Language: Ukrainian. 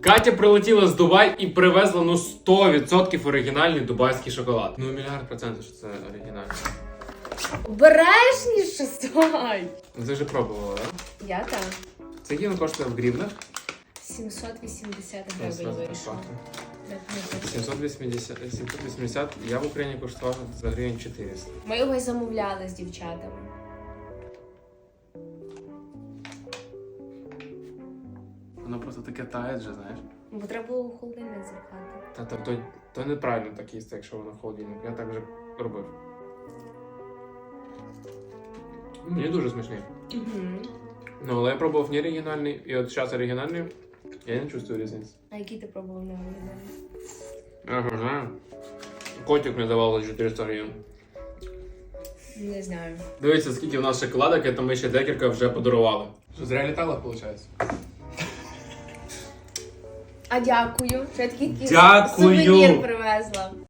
Катя прилетіла з Дубай і привезла ну 100% оригінальний дубайський шоколад. Ну мільярд процентів, що це оригінальний. Обережніше стой! Ну, Ти вже пробувала, так? Я так. Це гіно коштує в гривнах. 780 гривень вийшло. пахне. Так, ну, так. 780, 780, я в Україні коштував за гривень 400. Ми його й замовляли з дівчатами. Воно просто таке тає вже, знаєш. Бо треба було у холодильник запхати. Та то, то, то неправильно так їсти, якщо воно в холодильнику. Я так вже робив. Мені дуже смачний. Угу. Ну, але я пробував не оригінальний, і от зараз оригінальний, я не чувствую різниці. А який ти пробував на оригіналі? Ага, знаю. Котик мені давав за 400 гривень. Не знаю. Дивіться, скільки в нас шоколадок, і то ми ще декілька вже подарували. Що зря літало, виходить? А дякую. Що я такий Дякую. сувенір привезла.